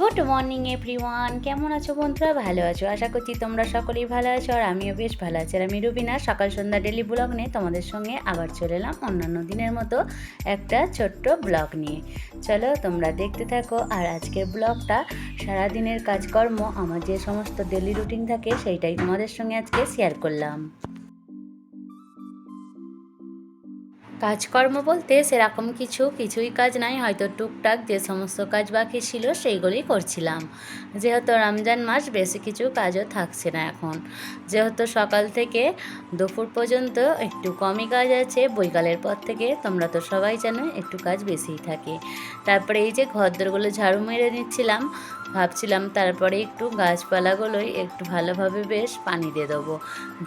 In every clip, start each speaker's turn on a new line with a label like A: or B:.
A: Good morning everyone কেমন আছো বন্ধুরা? ভালো আছো? আশা করছি তোমরা সকলেই ভালো আছো আর আমিও বেশ ভালো আছি। আর আমি রুবিনা, সকাল সন্ধ্যা ডেলি ব্লগ নিয়ে তোমাদের সঙ্গে আবার চলে এলাম অন্যান্য দিনের মতো একটা ছোট্ট ব্লগ নিয়ে। চলো তোমরা দেখতে থাকো আর আজকের ব্লগটা সারাদিনের কাজকর্ম, আমার যে সমস্ত ডেলি রুটিন থাকে, সেইটাই তোমাদের সঙ্গে আজকে শেয়ার করলাম। কাজকর্ম বলতে সেরকম কিছু, কিছুই কাজ নাই। হয়তো টুকটাক যে সমস্ত কাজ বাকি ছিল সেইগুলি করছিলাম। যেহেতু রমজান মাস, বেশি কিছু কাজও থাকছে না এখন। যেহেতু সকাল থেকে দুপুর পর্যন্ত একটু কমই কাজ আছে, বৈকালের পর থেকে তোমরা তো সবাই জানো একটু কাজ বেশিই থাকে। তারপরে এই যে ঘরদরগুলো ঝাড়ু মেরে নিচ্ছিলাম ভাবছিলাম তারপরে একটু গাছপালাগুলোই একটু ভালোভাবে বেশ পানি দিয়ে দেবো।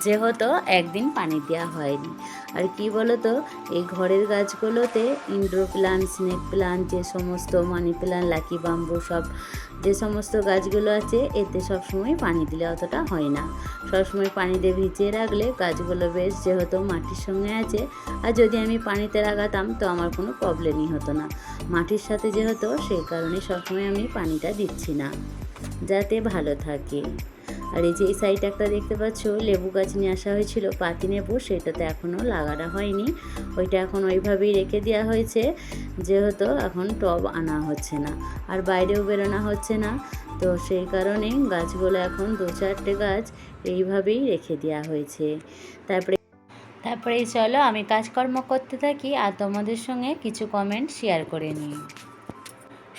A: যেহেতু একদিন পানি দেওয়া হয়নি। আর কি বলো তো এই ঘরের গাছগুলোতে ইনডোর প্লান্ট স্নেক প্লান্ট যে সমস্ত মানি প্লান্ট লাকি বাম্বু সব যে সমস্ত গাছগুলো আছে, এতে সবসময় পানি দিলে অতটা হয় না। সবসময় পানি দিয়ে ভিজিয়ে রাখলে গাছগুলো বেশ যেহেতু মাটির সঙ্গে আছে, আর যদি আমি পানিতে লাগাতাম তো আমার কোনো প্রবলেমই হতো না। মাটির সাথে যেহেতু, সেই কারণে সবসময় আমি পানিটা দিচ্ছি না। যাতে ভালো থাকে। আর এই যে এই সাইডে একটা দেখতে পাচ্ছ, লেবু গাছ নিয়ে আসা হয়েছিল পাতি লেবু সেটাতে এখনও লাগানো হয়নি। ওইটা এখন ওইভাবেই রেখে দেওয়া হয়েছে, যেহেতু এখন টব আনা হচ্ছে না, আর বাইরেও বেরোনো হচ্ছে না। তো সেই কারণে গাছগুলো এখন দু চারটে গাছ এইভাবেই রেখে দেওয়া হয়েছে। তারপরে তারপরে চলো, আমি কাজকর্ম করতে থাকি, আর তোমাদের সঙ্গে কিছু কমেন্ট শেয়ার করে নিই।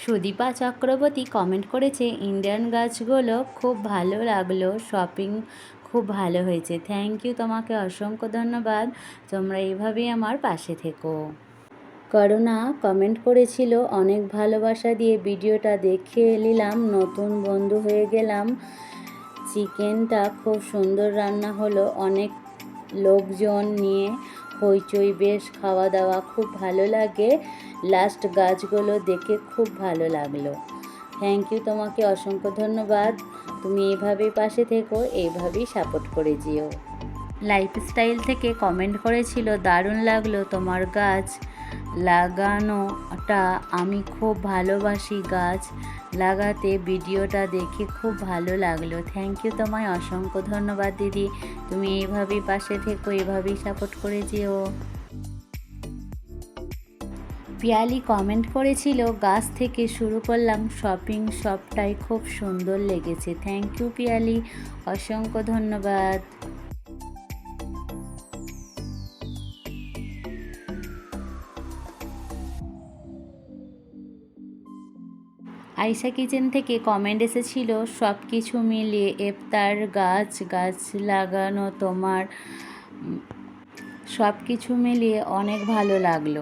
A: সুদীপা চক্রবর্তী কমেন্ট করেছে ইন্ডিয়ান গাছগুলো খুব ভালো লাগল শপিং খুব ভালো হয়েছে। থ্যাংক ইউ তোমাকে অসংখ্য ধন্যবাদ। তোমরা এইভাবেই আমার পাশে থেকো। করোনা কমেন্ট করেছিল, অনেক ভালোবাসা দিয়ে ভিডিওটা দেখে নিলাম নতুন বন্ধু হয়ে গেলাম। চিকেনটা খুব সুন্দর রান্না হলো। অনেক লোকজন নিয়ে হইচই, বেশ খাওয়া দাওয়া খুব ভালো লাগে। লাস্ট গাছগুলো দেখে খুব ভালো লাগল। থ্যাংক ইউ তোমাকে অসংখ্য ধন্যবাদ। তুমি এভাবেই পাশে থেকো এইভাবেই সাপোর্ট করে যেও। লাইফস্টাইল থেকে কমেন্ট করেছিল, দারুণ লাগল তোমার গাছ। লাগানোটা আমি খুব ভালোবাসি গাছ। লাগাতে ভিডিওটা দেখে খুব ভালো লাগল। থ্যাংক ইউ তোমায়, অসংখ্য ধন্যবাদ দিদি। তুমি এইভাবেই পাশে থেকো এভাবেই সাপোর্ট করে যেও। পিয়ালি কমেন্ট করেছিল, গাছ থেকে শুরু করলাম শপিং সবটাই খুব সুন্দর লেগেছে। থ্যাংক ইউ পিয়ালি, অসংখ্য ধন্যবাদ। আইসা কিচেন থেকে কমেন্ট এসেছিল সব কিছু মিলিয়ে এফতার গাছ গাছ লাগানো তোমার সব কিছু মিলিয়ে অনেক ভালো লাগল।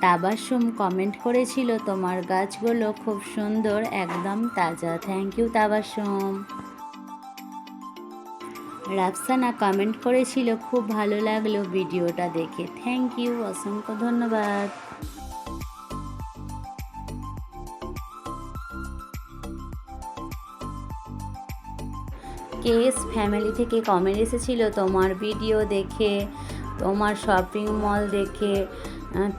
A: তাবাসুম কমেন্ট করেছিল, তোমার গাছগুলো খুব সুন্দর, একদম তাজা। Thank you Tabassum. Rafsana comment করেছিল, খুব ভালো লাগল ভিডিওটা দেখে। থ্যাংক ইউ অসংখ্য ধন্যবাদ। কেস ফ্যামিলি থেকে কমেন্ট এসেছিল, তোমার ভিডিও দেখে, তোমার শপিং মল দেখে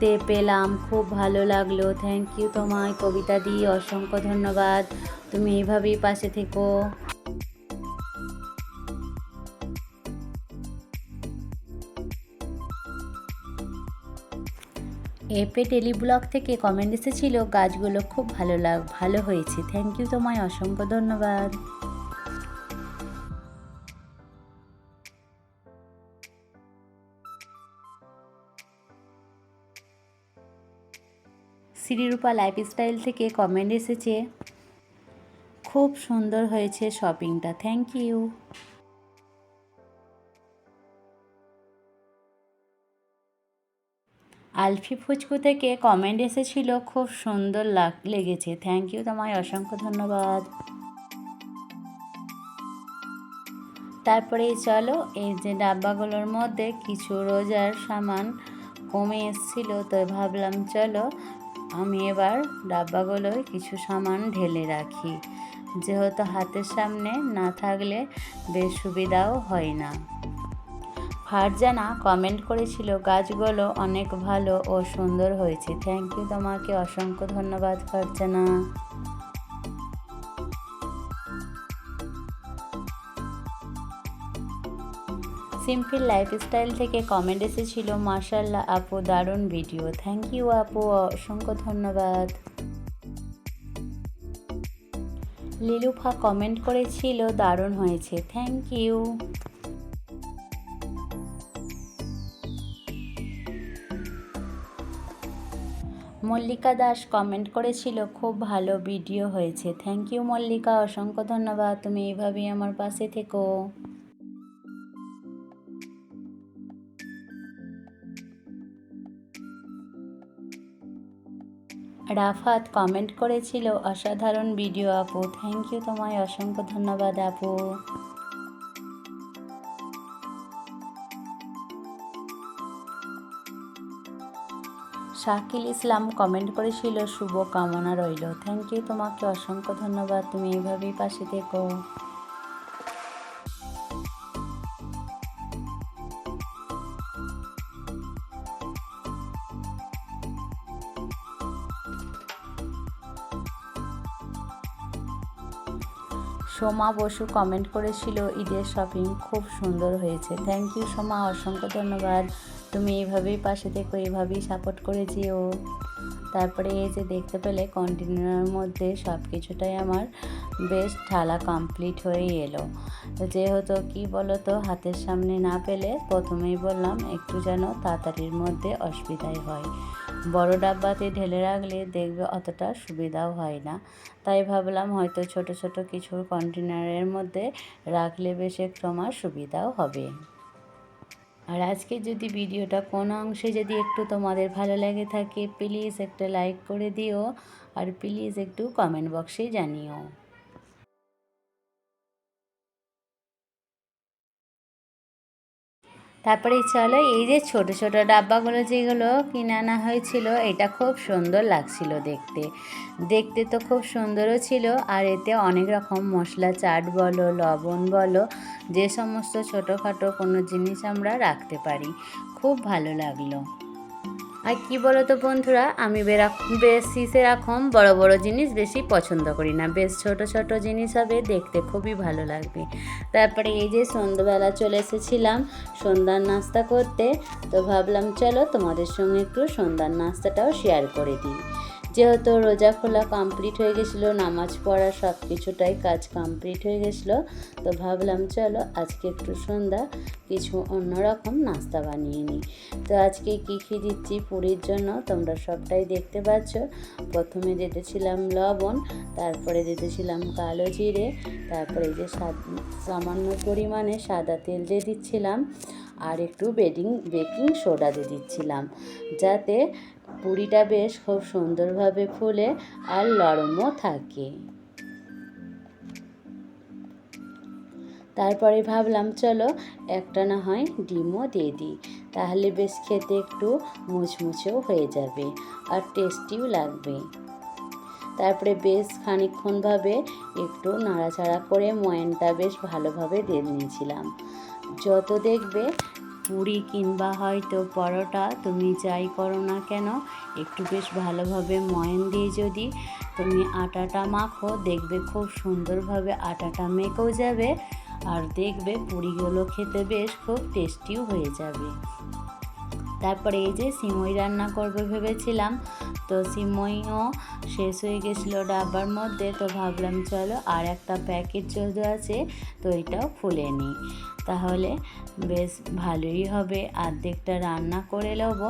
A: তে পেলাম, খুব ভালো লাগল। থ্যাংক ইউ তোমায়, কবিতা দিয়ে অসংখ্য ধন্যবাদ। তুমি এইভাবেই পাশে থেকো। এপে টেলিব্লগ থেকে কমেন্ট এসেছিল, গাছগুলো খুব ভালো লাগ ভালো হয়েছে। থ্যাংক ইউ তোমায়, অসংখ্য ধন্যবাদ। শ্রীরূপা লাইফস্টাইল থেকে কমেন্ট এসেছে। খুব সুন্দর হয়েছে শপিংটা থ্যাংক ইউ আলফি ফুচকু থেকে কমেন্ট এসেছিল, খুব সুন্দর লাগ, লেগেছে। থ্যাংক ইউ তোমায়, অসংখ্য ধন্যবাদ। তারপরে চলো, এই যে ডাব্বাগুলোর মধ্যে কিছু রোজার সামান কমে এসেছিল, তো ভাবলাম চলো, আমি এবার ডাব্বাগুলোয় কিছু সামান ঢেলে রাখি। যেহেতু হাতের সামনে না থাকলে বেশ সুবিধাও হয় না। ফারজানা কমেন্ট করেছিল, গাছগুলো অনেক ভালো ও সুন্দর হয়েছে। থ্যাংক ইউ তোমাকে অসংখ্য ধন্যবাদ ফারজানা। সিম্পল লাইফস্টাইল থেকে কমেন্ট এসেছিল মার্শাল্লাহ আপু, দারুণ ভিডিও থ্যাংক ইউ আপু, অসংখ্য ধন্যবাদ। লিলুফা কমেন্ট করেছিল, দারুণ হয়েছে। Thank you Mallika Das comment করেছিল, খুব ভালো ভিডিও হয়েছে। থ্যাংক ইউ মল্লিকা, অসংখ্য ধন্যবাদ। তুমি এইভাবেই আমার পাশে থেকো। রাফাত কমেন্ট করেছিল, অসাধারণ ভিডিও আপু। থ্যাংক ইউ তোমায়, অসংখ্য ধন্যবাদ আপু। শাকিল ইসলাম কমেন্ট করেছিল, শুভ কামনা রইল। থ্যাংক ইউ তোমাকে অসংখ্য ধন্যবাদ। তুমি এইভাবেই পাশে থেকো। সোমা বসু কমেন্ট করেছিল, ঈদের শপিং খুব সুন্দর হয়েছে। Thank you Soma. অসংখ্য ধন্যবাদ। তুমি এইভাবেই পাশে থেকো এইভাবেই সাপোর্ট করে যেও। তারপরে এই যে দেখতে পেলে কন্টেনারের মধ্যে সব কিছুটাই আমার বেশ ঢালা কমপ্লিট হয়ে এলো। যেহেতু কি বলো তো হাতের সামনে না পেলে প্রথমেই বললাম একটু যেন তাড়াতাড়ির মধ্যে অসুবিধাই হয়। বড় ডাব্বাতে ঢেলে রাখলে দেখবে অতটা সুবিধাও হয় না। তাই ভাবলাম হয়তো ছোট ছোট কিছু কন্টেনারের মধ্যে রাখলে বেশ একটু আমার সুবিধাও হবে। আর আজকে যদি ভিডিওটা কোনো অংশে যদি একটু তোমাদের ভালো লাগে থাকে প্লিজ একটা লাইক করে দিও আর প্লিজ একটু কমেন্ট বক্সে জানিও। তারপরে চলো, এই যে ছোট ছোট ডাব্বাগুলো যেগুলো কিনে আনা হয়েছিল, এটা খুব সুন্দর লাগছিল দেখতে। দেখতে তো খুব সুন্দরও ছিল, আর এতে অনেক রকম মশলা, চাট বলো, লবণ বলো, যে সমস্ত ছোটোখাটো কোনো জিনিস আমরা রাখতে পারি। খুব ভালো লাগল। আর কি বলো তো বন্ধুরা, আমি বেশি সেরকম বড় বড় জিনিস বেশি পছন্দ করি না। বেশ ছোট ছোট জিনিস হবে, দেখতে খুবই ভালো লাগবে। তারপরে এই যে সন্ধ্যাবেলা চলে এসেছিলাম সন্ধ্যার নাস্তা করতে, তো ভাবলাম চলো তোমাদের সঙ্গে একটু সন্ধ্যার নাস্তাটাও শেয়ার করে দিই। যেহেতু রোজা খোলা কমপ্লিট হয়ে গেছিল, নামাজ পড়া সব কিছুটাই কাজ কমপ্লিট হয়ে গেছিল, তো ভাবলাম চলো আজকে একটু সন্ধ্যা কিছু অন্যরকম নাস্তা বানিয়ে নিই। তো আজকে কী কী দিচ্ছি পুরীর জন্য তোমরা সবটাই দেখতে পাচ্ছ। প্রথমে দিতেছিলাম লবণ, তারপরে দিতেছিলাম কালো জিরে, তারপরে যে সামান্য পরিমাণে সাদা তেল দিয়ে দিচ্ছিলাম, আর একটু বেডিং, বেকিং সোডা দিয়ে দিচ্ছিলাম, যাতে পুরিটা বেশ খুব সুন্দরভাবে ফুলে আর নরমও থাকে। তারপরে ভাবলাম, চলো একটা না হয় ডিমও দিয়ে দিই। তাহলে বেশ খেতে একটু মুচমুচেও হয়ে যাবে আর টেস্টিও লাগবে। তারপরে বেশ খানিক্ষণভাবে একটু নাড়াচাড়া করে ময়নটা বেশ ভালোভাবে দিয়ে নিয়েছিলাম। যত দেখবে পুরি কিংবা হয়তো পরোটা, তুমি যাই করো না কেন, একটু বেশ ভালোভাবে ময়ন দিয়ে যদি তুমি আটাটা মাখো, দেখবে খুব সুন্দরভাবে আটাটা মেকেও যাবে আর দেখবে পুরিগুলো খেতে বেশ খুব টেস্টিও হয়ে যাবে। তারপরে এই যে সিমই রান্না করবে ভেবেছিলাম তো সিমইও শেষ হয়ে গেছিল ডাব্বার মধ্যে, তো ভাবলাম চলো আর একটা প্যাকেট যদি আছে, তো এটাও খুলে নিই। তাহলে বেশ ভালোই হবে অর্ধেকটা রান্না করে নেব।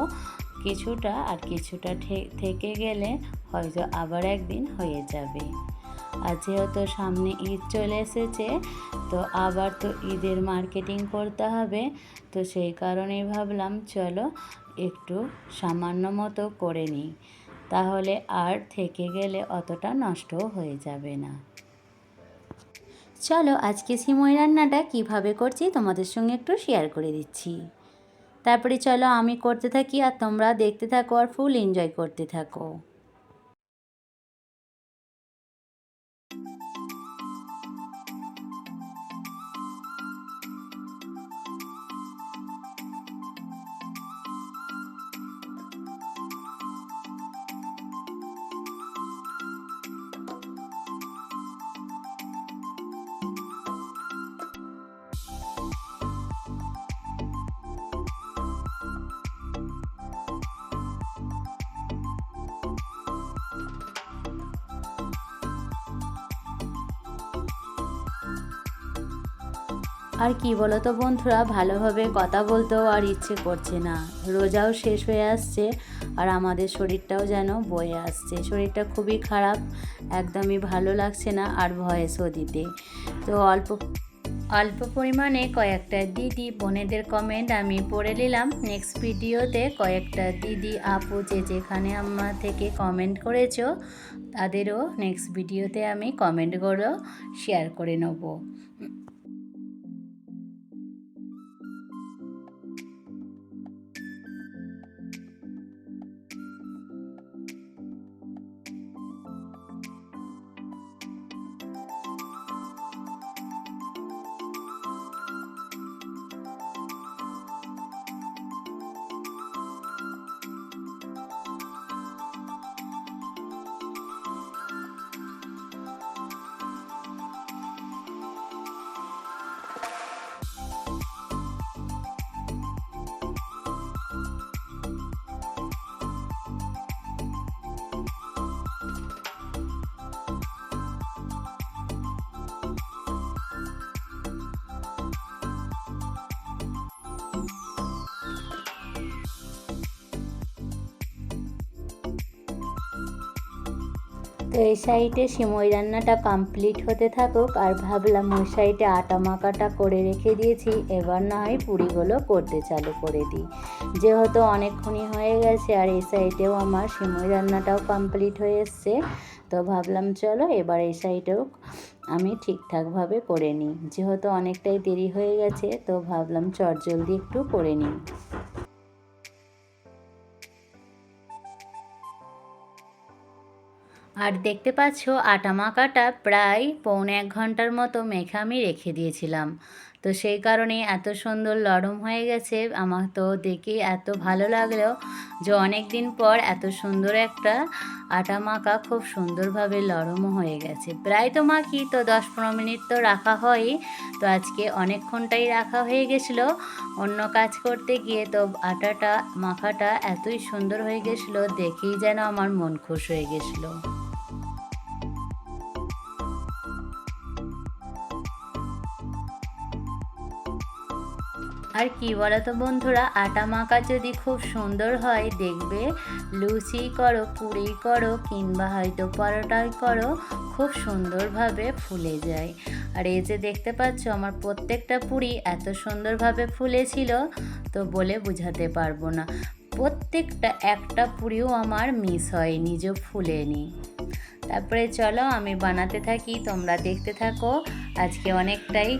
A: কিছুটা আর কিছুটা থেকে গেলে হয়তো আবার একদিন হয়ে যাবে। আর যেহেতু সামনে ঈদ চলে এসেছে, তো আবার তো ঈদের মার্কেটিং করতে হবে, তো সেই কারণেই ভাবলাম চলো একটু সামান্য মতো করে নিই। তাহলে আর থেকে গেলে অতটা নষ্ট হয়ে যাবে না। চলো আজকে সিমই রান্নাটা কীভাবে করছি তোমাদের সঙ্গে একটু শেয়ার করে দিচ্ছি। তারপরে চলো আমি করতে থাকি আর তোমরা দেখতে থাকো আর ফুল এনজয় করতে থাকো। আর কি বলো তো বন্ধুরা, ভালোভাবে কথা বলতেও আর ইচ্ছে করছে না। রোজাও শেষ হয়ে আসছে আর আমাদের শরীরটাও যেন বয়ে আসছে। শরীরটা খুবই খারাপ, একদমই ভালো লাগছে না আর ভয়েসও দিতে। তো অল্প অল্প পরিমাণে কয়েকটা দিদি, বোনেদের কমেন্ট আমি পড়ে নিলাম। নেক্সট ভিডিওতে কয়েকটা দিদি, আপু যে যেখানে আমার থেকে কমেন্ট করেছ, তাদেরও নেক্সট ভিডিওতে আমি কমেন্টগুলো শেয়ার করে নেব। তো এই সাইডে সিমই রান্নাটা কমপ্লিট হতে থাকুক আর ভাবলাম ওই সাইডে আটা মাকাটা করে রেখে দিয়েছি। এবার না হয় পুরিগুলো করতে চালু করে দিই। যেহেতু অনেকক্ষণই হয়ে গেছে আর এই সাইডেও আমার সিমই রান্নাটাও কমপ্লিট হয়ে এসছে, তো ভাবলাম চলো এবার এই সাইডেও আমি ঠিকঠাকভাবে করে নিই। যেহেতু অনেকটাই দেরি হয়ে গেছে, তো ভাবলাম চট জলদি একটু করে নিই। আর দেখতে পাচ্ছ আটা মাখাটা প্রায় পৌনে এক ঘণ্টার মতো মেখে আমি রেখে দিয়েছিলাম। তো সেই কারণে এত সুন্দর নরম হয়ে গেছে। আমার তো দেখে এত ভালো লাগল যে অনেক দিন পর এত সুন্দর একটা আটা মাখা খুব সুন্দরভাবে নরমও হয়ে গেছে। প্রায় তো মাখি, তো দশ পনেরো মিনিট তো রাখা হয়ই তো আজকে অনেকক্ষণটাই রাখা হয়ে গেছিল। অন্য কাজ করতে গিয়ে তো আটাটা, মাখাটা এতই সুন্দর হয়ে গেছিল, দেখেই যেন আমার মন খুশ হয়ে গেছিল। আর কি বলো তো বন্ধুরা, আটা মাখা যদি খুব সুন্দর হয়, দেখবে লুচি করো, পুরি করো, কিংবা হয়তো পরোটাই করো, খুব সুন্দরভাবে ফুলে যায়। আর এই যে দেখতে পাচ্ছ, আমার প্রত্যেকটা পুরি এত সুন্দরভাবে ফুলেছিল, তো বলে বোঝাতে পারব না। প্রত্যেকটা একটা পুরিও আমার মিস হয়নি, যে ফুলেনি। তারপরে চলো আমি বানাতে থাকি, তোমরা দেখতে থাকো। আজকে অনেকটাই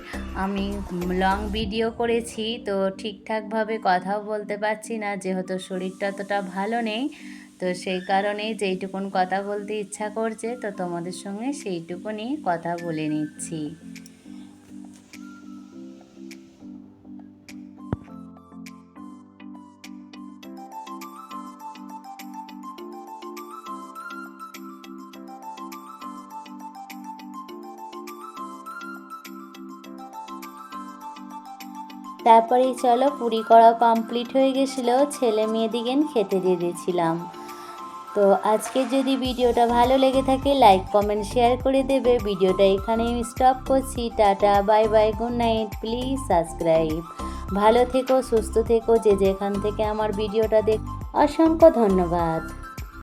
A: আমি লং ভিডিও করেছি, তো ঠিকঠাকভাবে কথাও বলতে পারছি না, যেহেতু শরীরটা অতটা ভালো নেই। তো সেই কারণে যেইটুকুন কথা বলতে ইচ্ছা করছে, তো তোমাদের সঙ্গে সেইটুকুনি কথা বলে নিচ্ছি। তারপরেই চলো পুরি করা কমপ্লিট হয়ে গেছিল, ছেলে মেয়েদিকে খেতে দিয়ে দিয়েছিলাম। তো আজকে যদি ভিডিওটা ভালো লেগে থাকে লাইক কমেন্ট শেয়ার করে দেবে। ভিডিওটা এখানেই স্টপ করছি। Tata bye bye good night please subscribe ভালো থেকো, সুস্থ থেকো, যে যেখান থেকে আমার ভিডিওটা দেখ অসংখ্য ধন্যবাদ।